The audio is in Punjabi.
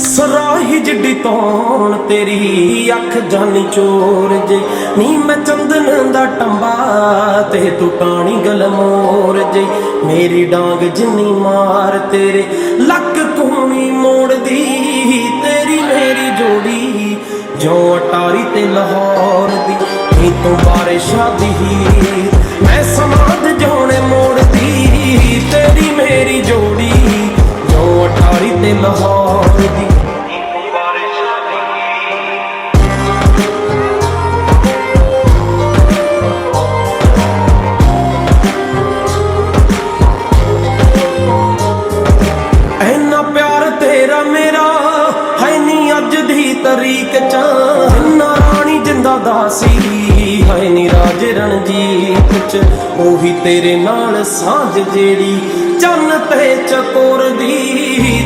ਸਰਾਹੀ ਜਿੱਡੀ ਤੌਣ ਤੇਰੀ, ਅੱਖ ਜਾਨੀ ਚੋਰ ਜੇ। ਨੀ ਮੈਂ ਚੰਦਨ ਦਾ ਟੰਬਾ ਤੇ ਤੂੰ ਟਾਣੀ ਗਲਮੋਰ ਜੇ। ਮੇਰੀ ਡਾਂਗ ਜਿੰਨੀ ਮਾਰ ਤੇਰੇ, ਲੱਕ ਕੋਣੀ ਮੋੜਦੀ। ਤੇਰੀ ਮੇਰੀ ਜੋੜੀ, ਜੋ ਅਟਾਰੀ ਤੇ ਲਾਹੌਰ ਦੀ। ਨੀ ਤੂੰ ਬਾਰਿਸ਼ਾਂ ਦੀ ਹੀਰ, ਮੈਂ ਸਮਾਦ ਜਾਣੇ ਮੋੜਦੀ। ਤੇਰੀ ਮੇਰੀ ਜੋੜੀ, ਜੋ ਅਟਾਰੀ ਤੇ ਲਾਹੌਰ ਤਰੀਕ ਚ ਨਾ ਰਾਣੀ ਜਿੰਦਾ ਦਾਸੀ। ਹੈ ਨੀ ਰਾਜ ਰਣਜੀਤ ਚ, ਉਹੀ ਤੇਰੇ ਨਾਲ ਸਾਂਝ ਜਿਹੜੀ, ਚੰਨ ਤੇ ਚਕੋਰ ਦੀ।